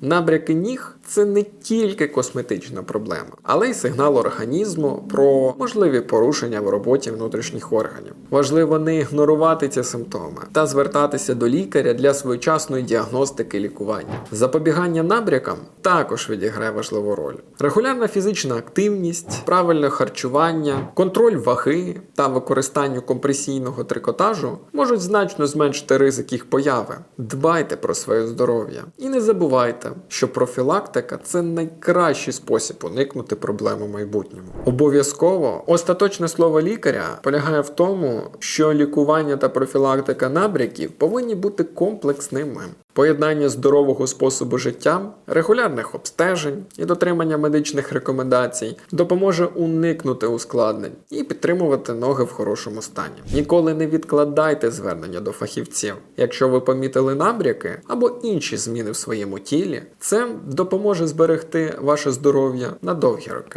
Набряки ніг це не тільки косметична проблема, але й сигнал організму про можливі порушення в роботі внутрішніх органів. Важливо не ігнорувати ці симптоми та звертатися до лікаря для своєчасної діагностики лікування. Запобігання набрякам також відіграє важливу роль. Регулярна фізична активність, правильне харчування, контроль ваги та використання компресійного трикотажу можуть значно зменшити ризик їх появи. Дбайте про своє здоров'я і не забувайте, що профілактика це найкращий спосіб уникнути проблем у майбутньому. Обов'язково остаточне слово лікаря полягає в тому, що лікування та профілактика набряків повинні бути комплексними. Поєднання здорового способу життя, регулярних обстежень і дотримання медичних рекомендацій допоможе уникнути ускладнень і підтримувати ноги в хорошому стані. Ніколи не відкладайте звернення до фахівців. Якщо ви помітили набряки або інші зміни в своєму тілі, це допоможе зберегти ваше здоров'я на довгі роки.